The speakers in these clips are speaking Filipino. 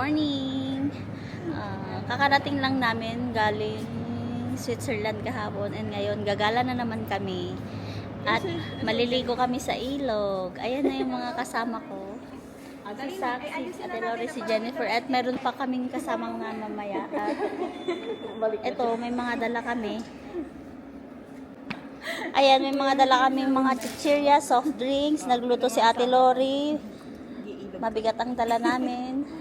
morning. Ah, kakarating lang namin galing Switzerland kahapon and ngayon gagala na naman kami. At maliligo kami sa ilog. Ayan na yung mga kasama ko. Si Sak, si Ate Lori, si Jennifer at meron pa kaming kasamang mga mamaya. At ito, may mga dala kami. Ayan, may mga dala kami mga chichirya, soft drinks. Nagluto si Ate Lori. Mabigat ang dala namin.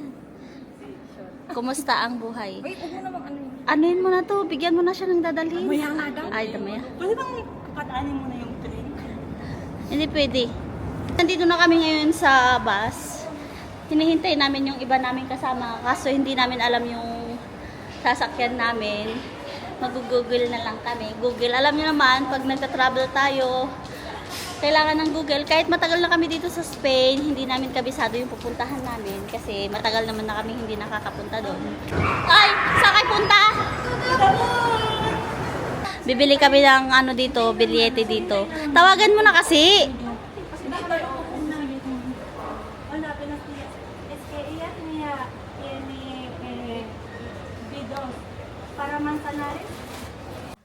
Kumusta ang buhay? Wait, huwag mo namang ano yun. Anuin mo na to, bigyan mo na siya ng dadalhin. Maya nga daw. Ay, damaya. Pwede bang pataanin mo na yung drink? Hindi pwede. Nandito na kami ngayon sa bus. Hinihintay namin yung iba namin kasama. Kaso hindi namin alam yung sasakyan namin. Mag-google na lang kami. Google. Alam niyo naman, pag nagta-travel tayo, kailangan ng Google. Kahit matagal na kami dito sa Spain, hindi namin kabisado yung pupuntahan namin. Kasi matagal naman na kami hindi nakakapunta doon. Ay! Saan kayo punta? Bibili kami ng ano dito, bilyete dito. Tawagan mo na kasi. Para Manzanares.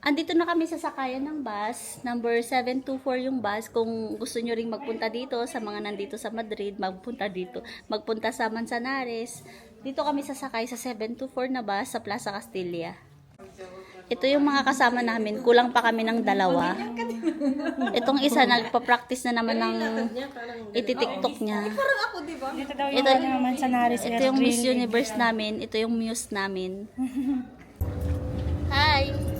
Andito na kami sa sakayan ng bus. Number 724 yung bus. Kung gusto nyo ring magpunta dito, sa mga nandito sa Madrid, magpunta dito. Magpunta sa Manzanares. Dito kami sasakay sa 724 na bus sa Plaza Castilla. Ito yung mga kasama namin. Kulang pa kami ng dalawa. Itong isa, nagpa-practice na naman ng ititiktok niya. Daw Ito, yung Manzanares. ito yung Miss Universe namin. Ito yung muse namin. Hi!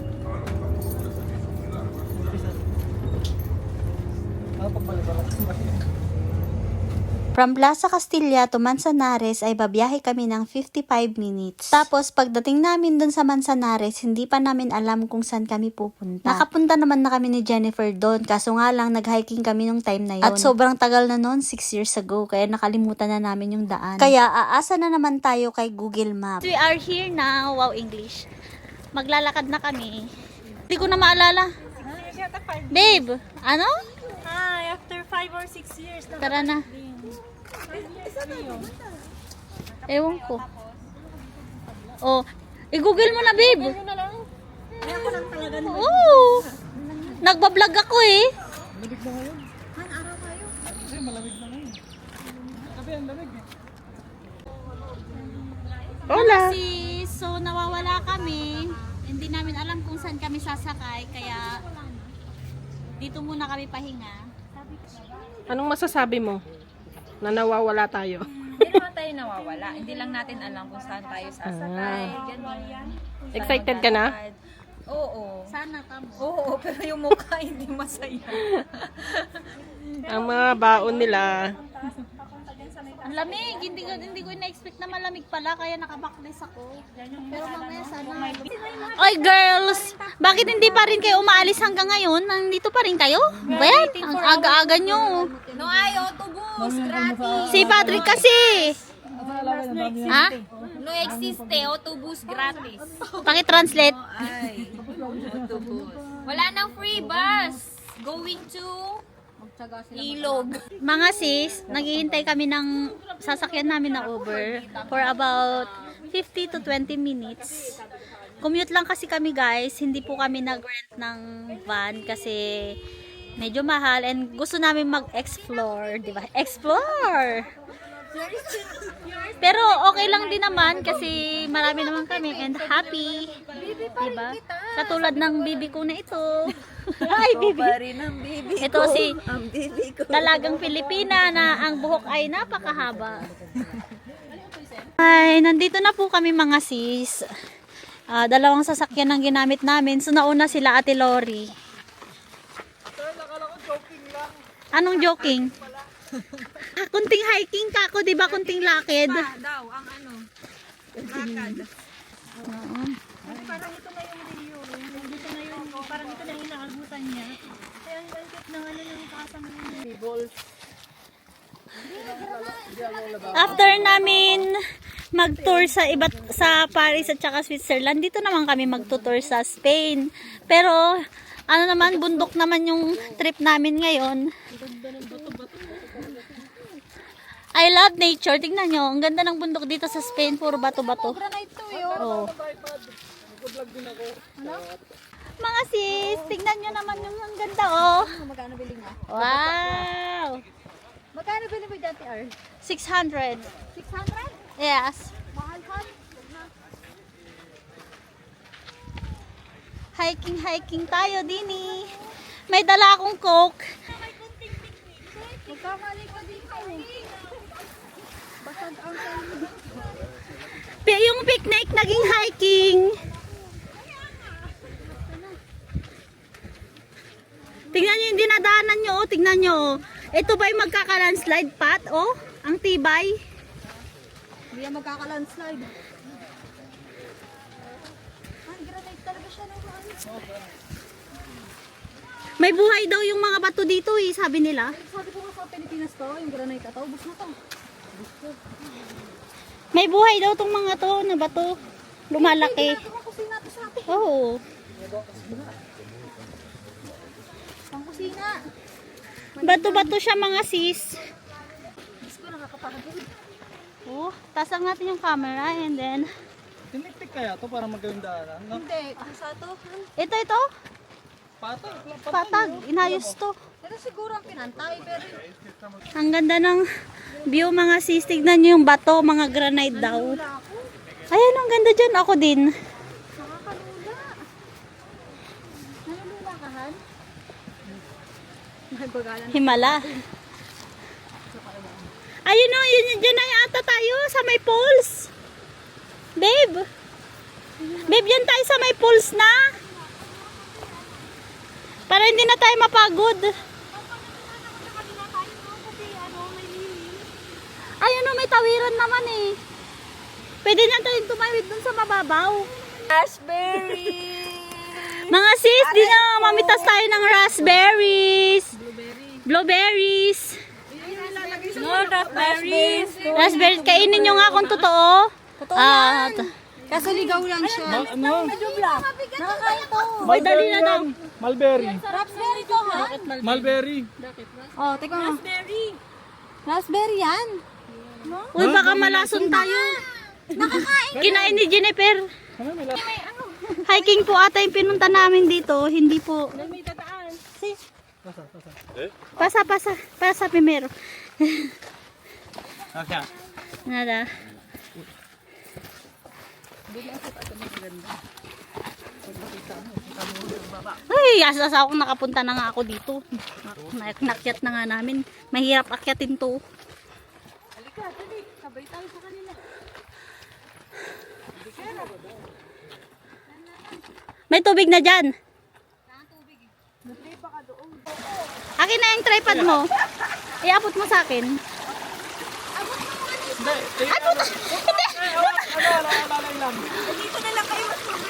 From Plaza Castilla to Manzanares ay babiyahe kami ng 55 minutes. Tapos pagdating namin dun sa Manzanares, hindi pa namin alam kung saan kami pupunta. Nakapunta naman na kami ni Jennifer doon, kaso nga lang nag-hiking kami nung time na yon. At sobrang tagal na noon, 6 years ago, kaya nakalimutan na namin yung daan. Kaya aasa na naman tayo kay Google Maps. We are here now, wow English. Maglalakad na kami. Hindi ko na maalala. Babe, ano? Hi, after 5 or 6 years na Tara na. Ewan ko. Oh, i-google mo na, babe. na lang. Ay, ako lang talaga. Oo. Nagbablog ako eh. Hola. Sis, so nawawala kami. Hindi namin alam kung saan kami sasakay, kaya dito muna kami pahinga. Anong masasabi mo na nawawala tayo? Hindi naman tayo nawawala. Hindi lang natin alam kung saan tayo sasakay. Ganun. Saan Excited ka na? maglalakad. Oo. Sana kamo. Oo, pero yung mukha hindi masaya. Ang mga baon nila. Lamig, hindi ko hindi ko na-expect na malamig pala kaya nakabakles ako. Pero mamaya sana. Oy girls, bakit hindi pa rin kayo umaalis hanggang ngayon? Nandito pa rin kayo? Bayan, ang aga-aga nyo. No ay, autobus, gratis. Si Patrick kasi. Ha? No existe, autobus gratis. Paki-translate. Ay, autobus. Wala nang free bus. Going to Ilog. Mga sis, naghihintay kami ng sasakyan namin na Uber for about 50 to 20 minutes. Commute lang kasi kami guys, hindi po kami nag-rent ng van kasi medyo mahal and gusto namin mag-explore, di ba? Explore! Pero okay lang din naman kasi marami naman kami and happy. Diba? Katulad ng bibi ko na ito. Ay, bibi. Ito si dalagang Pilipina na ang buhok ay napakahaba. Ay, nandito na po kami mga sis. Ah, dalawang sasakyan ang ginamit namin. So, nauna sila Ate Lori. Anong joking? Ah, kunting hiking ka ako, di ba? Kunting lakid. daw ang ano. Lakad. Parang ito na yung video. Dito na yung, parang ito na yung nakagutan niya. Kaya ang ang cute ng ano yung kasama niya. After namin mag-tour sa iba't sa Paris at saka Switzerland, dito naman kami magtutour sa Spain. Pero ano naman bundok naman yung trip namin ngayon. I love nature. Tingnan nyo, ang ganda ng bundok dito sa Spain. Puro bato-bato. Oh. Mga sis, tingnan nyo naman yung ang ganda, oh. Magkano bili mo? Wow! Magkano bili mo dati, Ar? 600. 600? Yes. Mahal ka? Hiking, hiking tayo, Dini. May dala akong coke. Magkamali ka dito. Basag ang Pi- Yung picnic, naging hiking. Tingnan nyo yung dinadaanan nyo, oh. Tingnan nyo. oh. Ito ba yung magkaka-landslide path, oh? Ang tibay. Hindi yan magkakalandslide. Ang granite talaga siya ng ano. May buhay daw yung mga bato dito, eh, sabi nila. Sabi ko nga sa Pilipinas to, yung granite na to, bus na to. May buhay daw tong mga to na bato. Lumalaki. Oo. Kusina. Bato-bato siya mga sis. Oh, tasang natin yung camera and then Tiniktik kaya to para magaling daanan. No? Hindi, sa to. ito ito Pata. patag inayos to. Pero siguro ang pinantay, pero Ang ganda ng view mga sis. Tignan nyo yung bato, mga granite daw. Ayan, ang ganda dyan. Ako din. Nakakalula. Nalulula ka, Han? Himala. Ayun o, yun, yun, dyan na yata tayo sa may poles. Babe. Babe, yan tayo sa may poles na. Para hindi na tayo mapagod. Ayun o, may tawiran naman eh. Pwede na tayong tumawid dun sa mababaw. Raspberry! Mga sis, di na mamitas tayo ng raspberries. Blueberries. No, raspberries. Raspberries, kainin nyo nga kung totoo. Totoo Ah, yan. Kaso ligaw lang siya. Ano? Nakakain to. Uy, dali na daw. Mulberry. Raspberry to, ha? Mulberry. Oh, teka mo. Raspberry. Raspberry yan. Uy, baka malason tayo. Kinain ni Jennifer. Ano may la- Hiking po ata yung pinunta namin dito. Hindi po. Si. Pasa, pasa. Pasa primero. Okay. Nada. Ay, asas ako nakapunta na nga ako dito. Nak- Nakyat na nga namin. Mahirap akyatin to. May tubig na dyan. Akin na yung tripod mo. Iabot mo sa akin. Ano to? Hindi.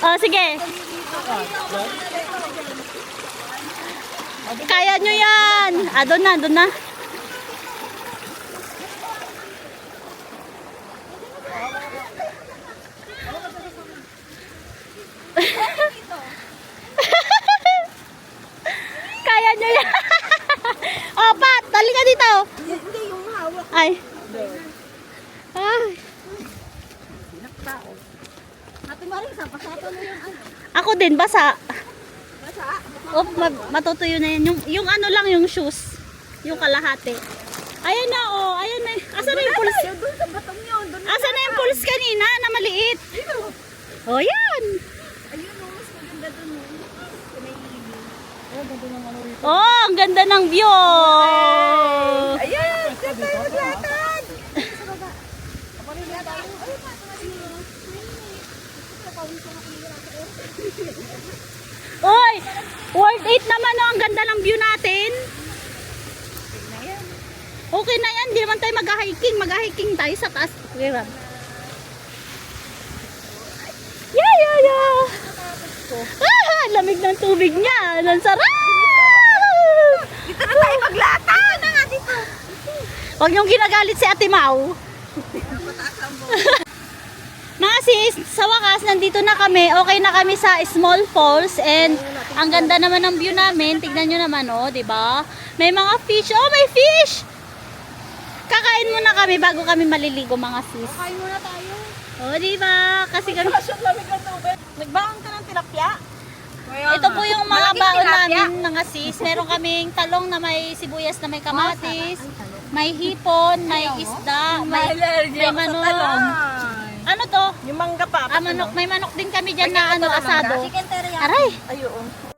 Oh, sige. Kaya nyo yan. Ah, doon na, doon na. Kaya nyo yan. oh, Pat, tali ka dito. Hindi, yung hawak. Ay. Ay. Ate Marisa, pasato na yung ano. Ako din, basa. Basa. Oh, ma- matutuyo na yan. Yung, yung ano lang, yung shoes. Yung kalahati. Ayan na, oh. Ayan na. Asa na yung pulse? Doon sa batong yun. Asa na yung pulse kanina na maliit? Oh, yan. Ayun, oh, mas maganda doon. oh. Sa may ibig. Oh, ang ganda ng view. Ayan! Saan tayo maglakad? Sa baba. Ay, Oy, worth it naman oh. Ang ganda ng view natin. Okay na yan. Hindi naman tayo mag-hiking. Mag-hiking tayo sa taas. Okay, Rob. Yeah, yeah, yeah. Ah, lamig ng tubig niya. Ang sarap. Dito na tayo maglakad! Na nga dito. Huwag niyong ginagalit si Ate Mau. Mga sis, sa wakas, nandito na kami. Okay na kami sa Small Falls. And ang ganda naman ng view namin. Tignan nyo naman, oh, di ba? May mga fish. Oh, may fish! Kakain muna kami bago kami maliligo mga sis. Kain muna tayo. O, di ba? Kasi kami... Nagbaon ka ng tilapia? Ito po yung mga baon namin mga sis. Meron kaming talong na may sibuyas na may kamatis. May hipon, may isda, may, may manok. Ano to? Yung mangga pa. Ah, manok. May manok din kami dyan na ano, asado. Chicken teriyaki. Aray! Ayun.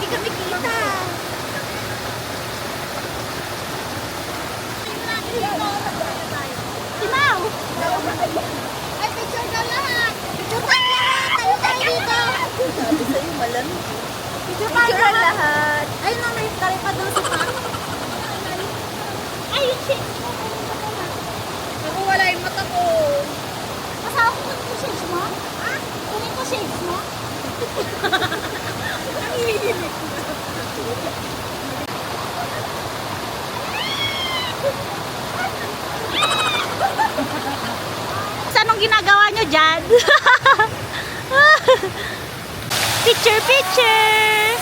Hoy, hindi kami kita. Si Mau. Ay, picture ka lahat. Picture ka lahat. Tayo tayo dito. Sabi sa'yo, malamig. Picture ka lahat. Ay, no, may kare pa doon sa pa. Ay, yung shades mo. Ako wala yung mata ko. Kasama ko kunin ko shades mo? Ha? Kunin ko shades mo? Sa anong ginagawa nyo dyan? picture, picture!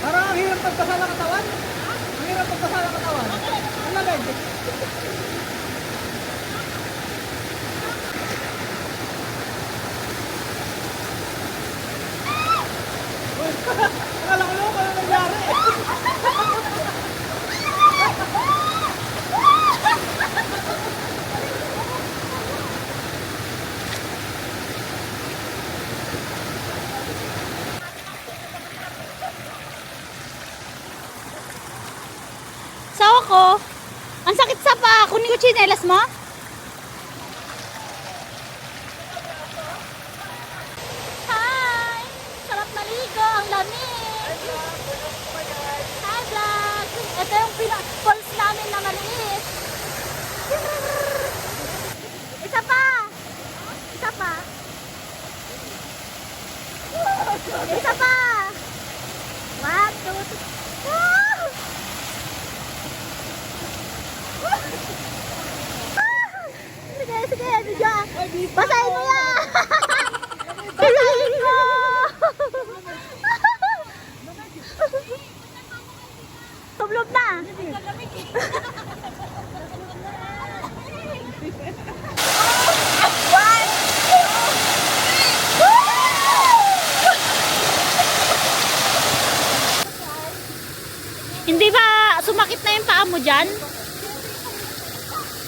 Parang ang hirap pagpasa ng katawan. Ang hirap pagpasa ng katawan. Ang lamig. Uy, Akala ko yung ano nangyari. Sawa ko. Ang sakit sa pa. Kunin ko chinelas mo? Hi! Sarap maligo. Ang lamig. Hi, vlog. Ito yung pina- falls namin na maliit. Isa pa. Isa pa. Isa pa. One, two, three. Ah! Sige, sige, sige. Basahin mo yan. Basahin mo. Tublob na. Hindi ba sumakit na yung paa mo dyan?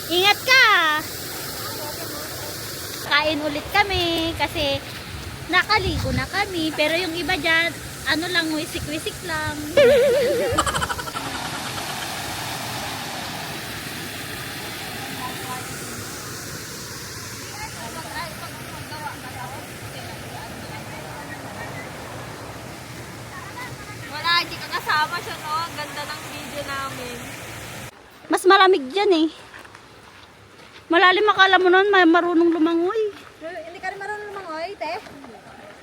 Ingat ka! Kain ulit kami kasi nakaligo na kami. Pero yung iba dyan, ano lang, wisik-wisik lang. Wala, hindi ka kasama siya, no? Ang ganda ng video namin. Mas malamig dyan eh. Malalim akala mo nun, may marunong lumangoy. Hindi ka rin marunong lumangoy, te?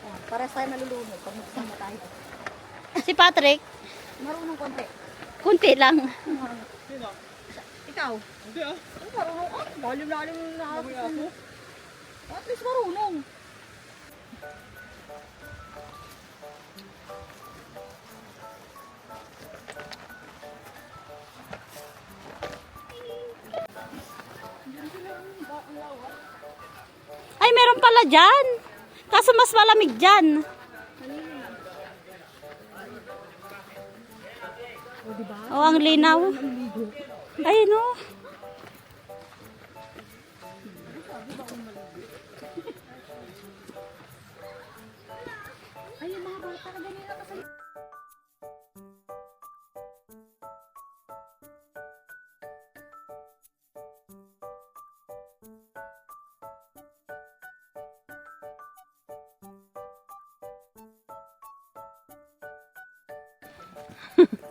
Oh, para tayo malulunod pag magsama tayo. Si Patrick, Marunong konti. kunti lang. Ikaw? Hindi ah. Marunong ka. Lalim-lalim na ako. At least marunong. Pala dyan. Kaso mas malamig dyan. Oh, ang linaw. Ay, no. Ay, mga bata, ganyan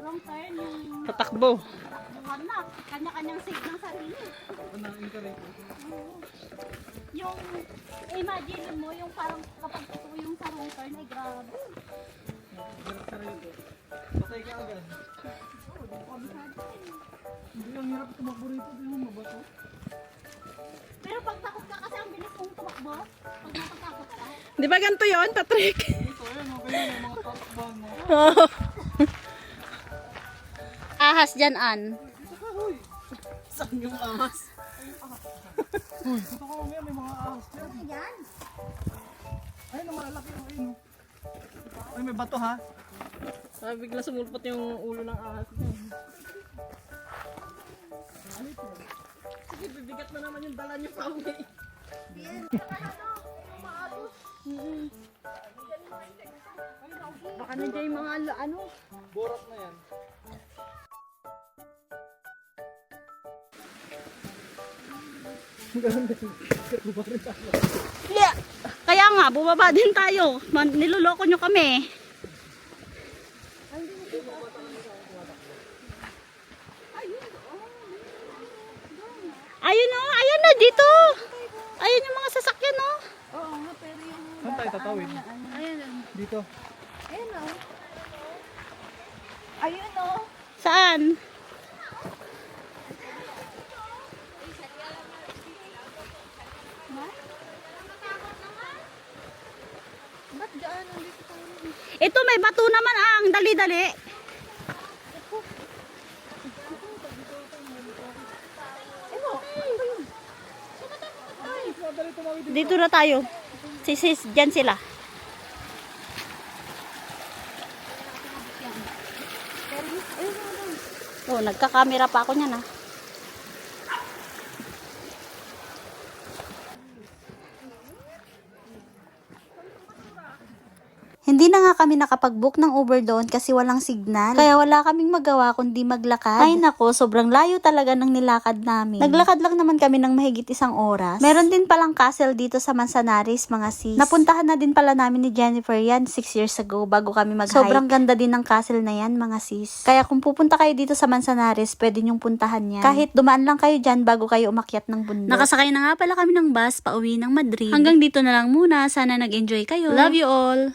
Wrong turn yung Tatakbo. buwan na. Kanya-kanyang save ng sarili. Yung, imagine mo, yung parang kapag ito yung sa wrong turn, ay grabe. Patay ka agad. Hindi, ang hirap tumakbo rito. Hindi mo mabato. Pero pag takot ka kasi ang bilis mong tumakbo, pag natatakot ka, Di ba ganito yon Patrick? Ito, ayan, okay yun. Yung mga tatakbahan mo. Ahas dyan, An. Saan yung ahas? Uy, ito ka mamaya, may mga ahas. Yan. Ayun, ang malalaki. oh, Ayun. Ay, may bato ha. Ah, bigla sumulpot yung ulo ng ahas. Sige, bibigat na naman yung dala niyo pa uwi. baka nandiyan yung mga ano, Borat na yan. Kaya nga, bumaba din tayo. Niloloko nyo kami. Ayun o, ayun na dito. Ayun yung mga sasakyan o. Saan tayo tatawid? Dito. ayun o. Saan? Ba't dyan? Nandito tayo. Ito may bato naman ang dali-dali. Dito na tayo. Sisis, dyan sila. Oh, nagka-camera pa ako niyan ah. Hindi na nga kami nakapag-book ng Uber doon kasi walang signal. Kaya wala kaming magawa kundi maglakad. Ay nako, sobrang layo talaga ng nilakad namin. Naglakad lang naman kami ng mahigit isang oras. Meron din palang castle dito sa Manzanares, mga sis. Napuntahan na din pala namin ni Jennifer yan 6 years ago bago kami mag-hike. Sobrang ganda din ng castle na yan, mga sis. Kaya kung pupunta kayo dito sa Manzanares, pwede nyong puntahan yan. Kahit dumaan lang kayo dyan bago kayo umakyat ng bundok. Nakasakay na nga pala kami ng bus pauwi ng Madrid. Hanggang dito na lang muna. Sana nag-enjoy kayo. Love you all!